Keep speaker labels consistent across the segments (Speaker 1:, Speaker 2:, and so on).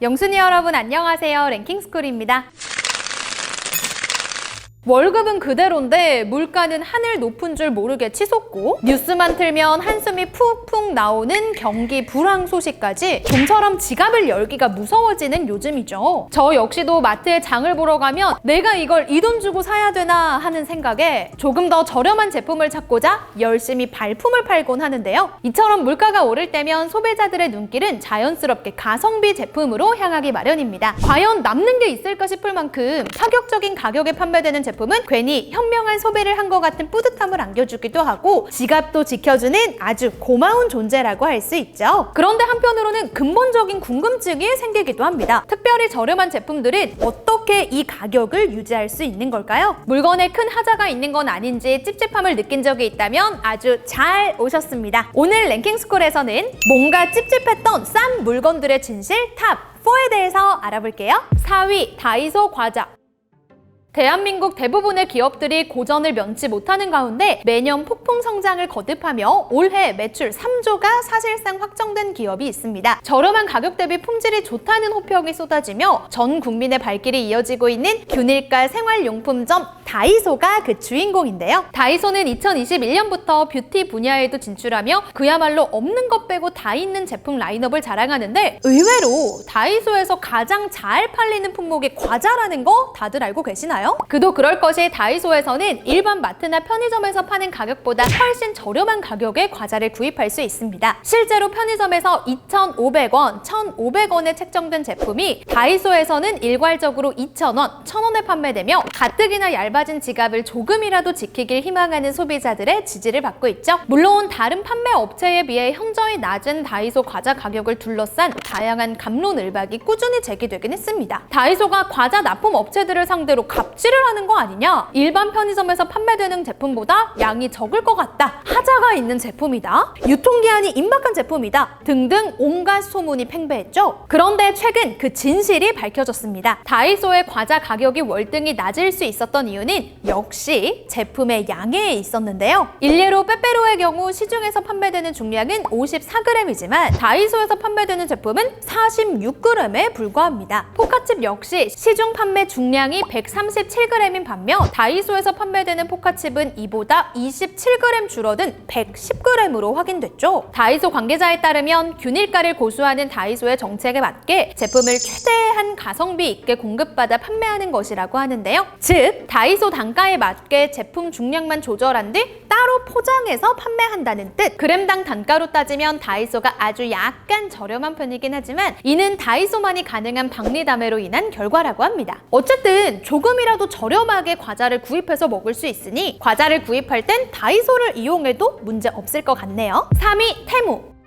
Speaker 1: 영순이 여러분 안녕하세요. 랭킹스쿨입니다. 월급은 그대로인데 물가는 하늘 높은 줄 모르게 치솟고 뉴스만 틀면 한숨이 푹푹 나오는 경기 불황 소식까지 좀처럼 지갑을 열기가 무서워지는 요즘이죠. 저 역시도 마트에 장을 보러 가면 내가 이걸 이 돈 주고 사야 되나 하는 생각에 조금 더 저렴한 제품을 찾고자 열심히 발품을 팔곤 하는데요. 이처럼 물가가 오를 때면 소비자들의 눈길은 자연스럽게 가성비 제품으로 향하기 마련입니다. 과연 남는 게 있을까 싶을 만큼 파격적인 가격에 판매되는 제품 은 괜히 현명한 소비를 한 것 같은 뿌듯함을 안겨주기도 하고 지갑도 지켜주는 아주 고마운 존재라고 할 수 있죠. 그런데 한편으로는 근본적인 궁금증이 생기기도 합니다. 특별히 저렴한 제품들은 어떻게 이 가격을 유지할 수 있는 걸까요? 물건에 큰 하자가 있는 건 아닌지 찝찝함을 느낀 적이 있다면 아주 잘 오셨습니다. 오늘 랭킹스쿨에서는 뭔가 찝찝했던 싼 물건들의 진실 탑 4에 대해서 알아볼게요. 4위 다이소 과자 대한민국 대부분의 기업들이 고전을 면치 못하는 가운데 매년 폭풍 성장을 거듭하며 올해 매출 3조가 사실상 확정된 기업이 있습니다. 저렴한 가격 대비 품질이 좋다는 호평이 쏟아지며 전 국민의 발길이 이어지고 있는 균일가 생활용품점 다이소가 그 주인공인데요. 다이소는 2021년부터 뷰티 분야에도 진출하며 그야말로 없는 것 빼고 다 있는 제품 라인업을 자랑하는데 의외로 다이소에서 가장 잘 팔리는 품목이 과자라는 거 다들 알고 계시나요? 그도 그럴 것이 다이소에서는 일반 마트나 편의점에서 파는 가격보다 훨씬 저렴한 가격에 과자를 구입할 수 있습니다. 실제로 편의점에서 2,500원, 1,500원에 책정된 제품이 다이소에서는 일괄적으로 2,000원, 1,000원에 판매되며 가뜩이나 얇아진 지갑을 조금이라도 지키길 희망하는 소비자들의 지지를 받고 있죠. 물론 다른 판매 업체에 비해 현저히 낮은 다이소 과자 가격을 둘러싼 다양한 감론을박이 꾸준히 제기되긴 했습니다. 다이소가 과자 납품 업체들을 상대로 갑 질을 하는 거 아니냐? 일반 편의점에서 판매되는 제품보다 양이 적을 것 같다. 하자가 있는 제품이다. 유통기한이 임박한 제품이다. 등등 온갖 소문이 팽배했죠. 그런데 최근 그 진실이 밝혀졌습니다. 다이소의 과자 가격이 월등히 낮을 수 있었던 이유는 역시 제품의 양에 있었는데요. 일례로 빼빼로의 경우 시중에서 판매되는 중량은 54g이지만 다이소에서 판매되는 제품은 46g에 불과합니다. 포카칩 역시 시중 판매 중량이 137g인 반면 다이소에서 판매되는 포카칩은 이보다 27g 줄어든 110g으로 확인됐죠. 다이소 관계자에 따르면 균일가를 고수하는 다이소의 정책에 맞게 제품을 최대한 가성비 있게 공급받아 판매하는 것이라고 하는데요. 즉, 다이소 단가에 맞게 제품 중량만 조절한 뒤 따로 포장해서 판매한다는 뜻. 그램당 단가로 따지면 다이소가 아주 약간 저렴한 편이긴 하지만 이는 다이소만이 가능한 박리담회로 인한 결과라고 합니다. 어쨌든 조금이라도 저렴하게 과자를 구입해서 먹을 수 있으니 과자를 구입할 땐 다이소를 이용해도 문제 없을 것 같네요. 3위 테무.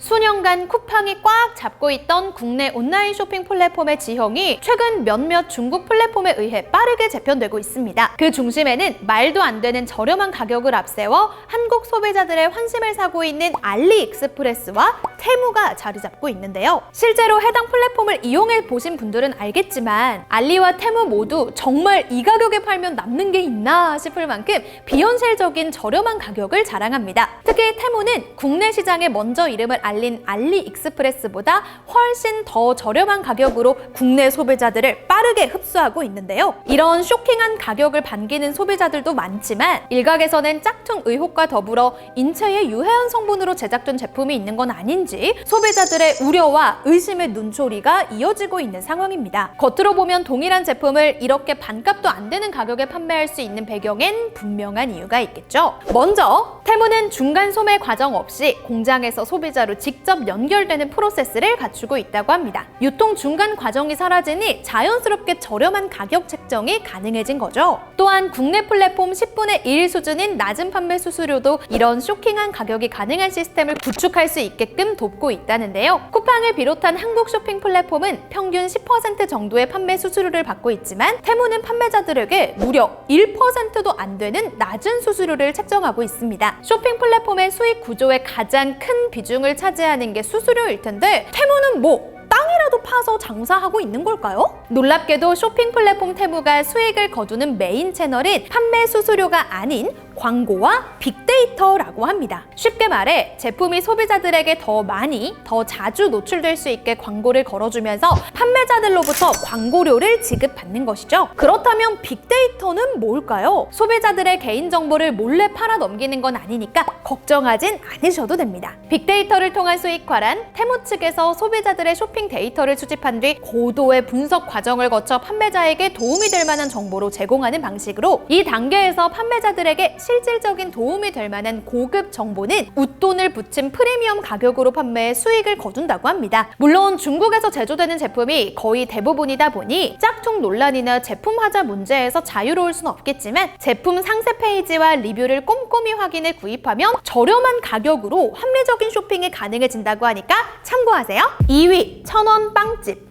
Speaker 1: 수년간 쿠팡이 꽉 잡고 있던 국내 온라인 쇼핑 플랫폼의 지형이 최근 몇몇 중국 플랫폼에 의해 빠르게 재편되고 있습니다. 그 중심에는 말도 안 되는 저렴한 가격을 앞세워 한국 소비자들의 환심을 사고 있는 알리익스프레스와 테무가 자리 잡고 있는데요. 실제로 해당 플랫폼을 이용해 보신 분들은 알겠지만 알리와 테무 모두 정말 이 가격에 팔면 남는 게 있나 싶을 만큼 비현실적인 저렴한 가격을 자랑합니다. 특히 테무는 국내 시장에 먼저 이름을 알린 알리익스프레스보다 훨씬 더 저렴한 가격으로 국내 소비자들을 빠르게 흡수하고 있는데요. 이런 쇼킹한 가격을 반기는 소비자들도 많지만 일각에서는 짝퉁 의혹과 더불어 인체에 유해한 성분으로 제작된 제품이 있는 건 아닌지 소비자들의 우려와 의심의 눈초리가 이어지고 있는 상황입니다. 겉으로 보면 동일한 제품을 이렇게 반값도 안 되는 가격에 판매할 수 있는 배경엔 분명한 이유가 있겠죠. 먼저 테무는 중간 소매 과정 없이 공장에서 소비자로 직접 연결되는 프로세스를 갖추고 있다고 합니다. 유통 중간 과정이 사라지니 자연스럽게 저렴한 가격 책정이 가능해진 거죠. 또한 국내 플랫폼 10분의 1 수준인 낮은 판매 수수료도 이런 쇼킹한 가격이 가능한 시스템을 구축할 수 있게끔 돕고 있다는데요. 쿠팡을 비롯한 한국 쇼핑 플랫폼은 평균 10% 정도의 판매 수수료를 받고 있지만 테무는 판매자들에게 무려 1%도 안 되는 낮은 수수료를 책정하고 있습니다. 쇼핑 플랫폼의 수익 구조의 가장 큰 비중을 차지 하는 게 수수료일 텐데 테무는 뭐 땅이라도 파서 장사하고 있는 걸까요? 놀랍게도 쇼핑 플랫폼 테무가 수익을 거두는 메인 채널인 판매 수수료가 아닌 광고와 빅데이터라고 합니다. 쉽게 말해 제품이 소비자들에게 더 많이, 더 자주 노출될 수 있게 광고를 걸어주면서 판매자들로부터 광고료를 지급받는 것이죠. 그렇다면 빅데이터는 뭘까요? 소비자들의 개인정보를 몰래 팔아 넘기는 건 아니니까 걱정하진 않으셔도 됩니다. 빅데이터를 통한 수익화란 테무 측에서 소비자들의 쇼핑 데이터를 수집한 뒤 고도의 분석 과정을 거쳐 판매자에게 도움이 될 만한 정보로 제공하는 방식으로 이 단계에서 판매자들에게 실질적인 도움이 될 만한 고급 정보는 웃돈을 붙인 프리미엄 가격으로 판매해 수익을 거둔다고 합니다. 물론 중국에서 제조되는 제품이 거의 대부분이다 보니 짝퉁 논란이나 제품 하자 문제에서 자유로울 수는 없겠지만 제품 상세 페이지와 리뷰를 꼼꼼히 확인해 구입하면 저렴한 가격으로 합리적인 쇼핑이 가능해진다고 하니까 참고하세요. 2위 천원 빵집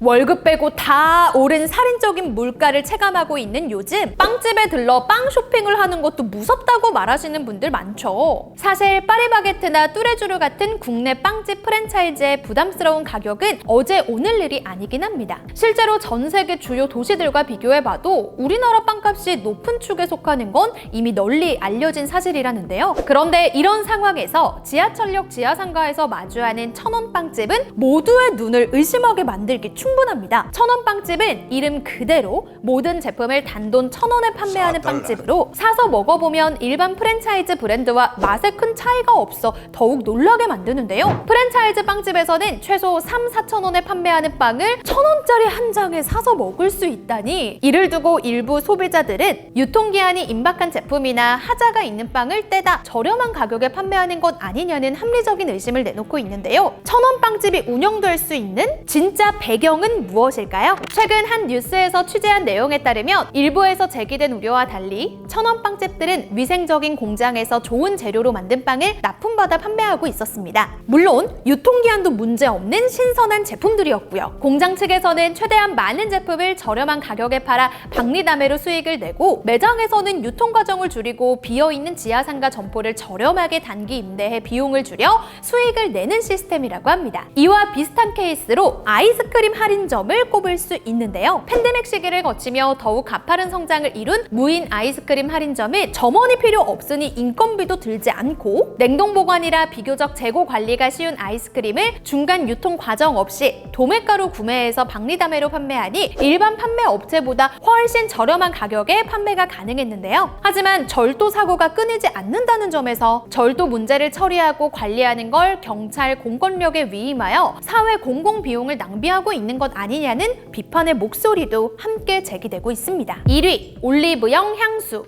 Speaker 1: 월급 빼고 다 오른 살인적인 물가를 체감하고 있는 요즘 빵집에 들러 빵 쇼핑을 하는 것도 무섭다고 말하시는 분들 많죠. 사실 파리바게트나 뚜레쥬르 같은 국내 빵집 프랜차이즈의 부담스러운 가격은 어제 오늘 일이 아니긴 합니다. 실제로 전 세계 주요 도시들과 비교해봐도 우리나라 빵값이 높은 축에 속하는 건 이미 널리 알려진 사실이라는데요. 그런데 이런 상황에서 지하철역 지하상가에서 마주하는 천원 빵집은 모두의 눈을 의심하게 만들기 충 분합니다. 천원 빵집은 이름 그대로 모든 제품을 단돈 천 원에 판매하는. 빵집으로 사서 먹어보면 일반 프랜차이즈 브랜드와 맛에 큰 차이가 없어 더욱 놀라게 만드는데요. 프랜차이즈 빵집에서는 최소 3, 4천 원에 판매하는 빵을 천 원짜리 한 장에 사서 먹을 수 있다니 이를 두고 일부 소비자들은 유통기한이 임박한 제품이나 하자가 있는 빵을 떼다 저렴한 가격에 판매하는 것 아니냐는 합리적인 의심을 내놓고 있는데요. 천원 빵집이 운영될 수 있는 진짜 배경 은 무엇일까요? 최근 한 뉴스에서 취재한 내용에 따르면 일부에서 제기된 우려와 달리 천원 빵집들은 위생적인 공장에서 좋은 재료로 만든 빵을 납품받아 판매하고 있었습니다. 물론 유통기한도 문제없는 신선한 제품들이었고요. 공장 측에서는 최대한 많은 제품을 저렴한 가격에 팔아 박리담회로 수익을 내고 매장에서는 유통 과정을 줄이고 비어 있는 지하상가 점포를 저렴하게 단기 임대해 비용을 줄여 수익을 내는 시스템이라고 합니다. 이와 비슷한 케이스로 아이스크림 할인 점을 꼽을 수 있는데요. 팬데믹 시기를 거치며 더욱 가파른 성장을 이룬 무인 아이스크림 할인점은 점원이 필요 없으니 인건비도 들지 않고 냉동 보관이라 비교적 재고 관리가 쉬운 아이스크림을 중간 유통 과정 없이 도매가로 구매해서 박리담회로 판매하니 일반 판매 업체보다 훨씬 저렴한 가격에 판매가 가능했는데요. 하지만 절도 사고가 끊이지 않는다는 점에서 절도 문제를 처리하고 관리하는 걸 경찰 공권력에 위임하여 사회 공공 비용을 낭비하고 있는 것 아니냐는 비판의 목소리도 함께 제기되고 있습니다. 1위 올리브영 향수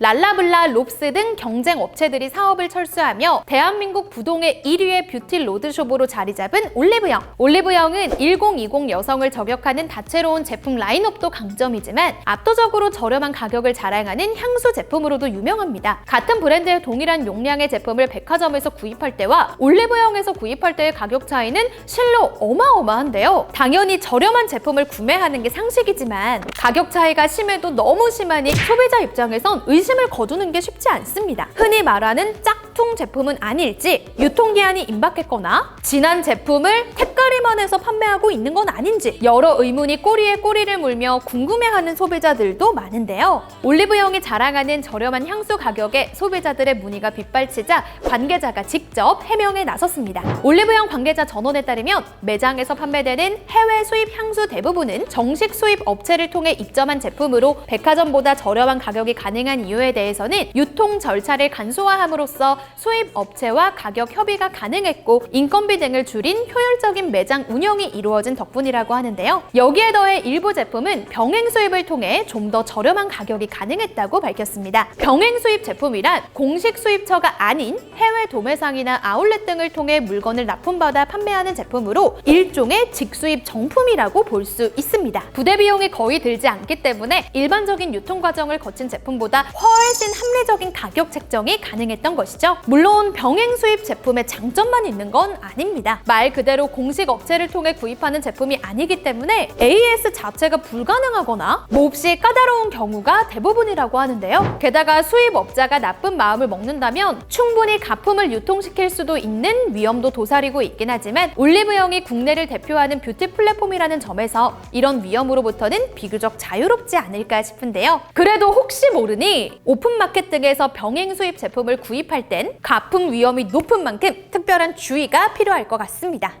Speaker 1: 랄라블라, 롭스 등 경쟁 업체들이 사업을 철수하며 대한민국 부동의 1위의 뷰티 로드숍으로 자리 잡은 올리브영. 올리브영은 1020 여성을 저격하는 다채로운 제품 라인업도 강점이지만 압도적으로 저렴한 가격을 자랑하는 향수 제품으로도 유명합니다. 같은 브랜드의 동일한 용량의 제품을 백화점에서 구입할 때와 올리브영에서 구입할 때의 가격 차이는 실로 어마어마한데요. 당연히 저렴한 제품을 구매하는 게 상식이지만 가격 차이가 심해도 너무 심하니 소비자 입장에선 의 심을 거두는 게 쉽지 않습니다. 흔히 말하는 짝 퉁 제품은 아닐지, 유통기한이 임박했거나 지난 제품을 택가리만 해서 판매하고 있는 건 아닌지 여러 의문이 꼬리에 꼬리를 물며 궁금해하는 소비자들도 많은데요. 올리브영이 자랑하는 저렴한 향수 가격에 소비자들의 문의가 빗발치자 관계자가 직접 해명에 나섰습니다. 올리브영 관계자 전원에 따르면 매장에서 판매되는 해외 수입 향수 대부분은 정식 수입 업체를 통해 입점한 제품으로 백화점보다 저렴한 가격이 가능한 이유에 대해서는 유통 절차를 간소화함으로써 수입 업체와 가격 협의가 가능했고 인건비 등을 줄인 효율적인 매장 운영이 이루어진 덕분이라고 하는데요. 여기에 더해 일부 제품은 병행 수입을 통해 좀 더 저렴한 가격이 가능했다고 밝혔습니다. 병행 수입 제품이란 공식 수입처가 아닌 해외 도매상이나 아울렛 등을 통해 물건을 납품받아 판매하는 제품으로 일종의 직수입 정품이라고 볼 수 있습니다. 부대 비용이 거의 들지 않기 때문에 일반적인 유통 과정을 거친 제품보다 훨씬 합리적인 가격 책정이 가능했던 것이죠. 물론 병행 수입 제품의 장점만 있는 건 아닙니다. 말 그대로 공식 업체를 통해 구입하는 제품이 아니기 때문에 AS 자체가 불가능하거나 몹시 까다로운 경우가 대부분이라고 하는데요. 게다가 수입업자가 나쁜 마음을 먹는다면 충분히 가품을 유통시킬 수도 있는 위험도 도사리고 있긴 하지만 올리브영이 국내를 대표하는 뷰티 플랫폼이라는 점에서 이런 위험으로부터는 비교적 자유롭지 않을까 싶은데요. 그래도 혹시 모르니 오픈마켓 등에서 병행 수입 제품을 구입할 땐 가품 위험이 높은 만큼 특별한 주의가 필요할 것 같습니다.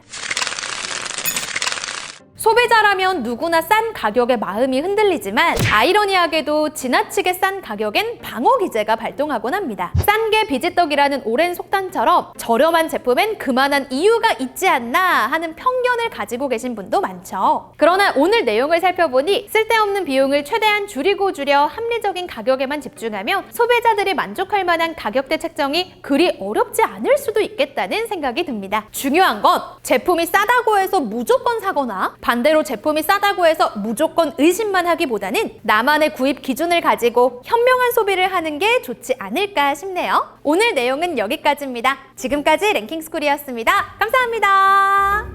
Speaker 1: 소비자라면 누구나 싼 가격에 마음이 흔들리지만 아이러니하게도 지나치게 싼 가격엔 방어 기제가 발동하곤 합니다. 싼 게 비지떡이라는 오랜 속담처럼 저렴한 제품엔 그만한 이유가 있지 않나 하는 편견을 가지고 계신 분도 많죠. 그러나 오늘 내용을 살펴보니 쓸데없는 비용을 최대한 줄이고 줄여 합리적인 가격에만 집중하며 소비자들이 만족할 만한 가격대 책정이 그리 어렵지 않을 수도 있겠다는 생각이 듭니다. 중요한 건 제품이 싸다고 해서 무조건 사거나 반대로 제품이 싸다고 해서 무조건 의심만 하기보다는 나만의 구입 기준을 가지고 현명한 소비를 하는 게 좋지 않을까 싶네요. 오늘 내용은 여기까지입니다. 지금까지 랭킹스쿨이었습니다. 감사합니다.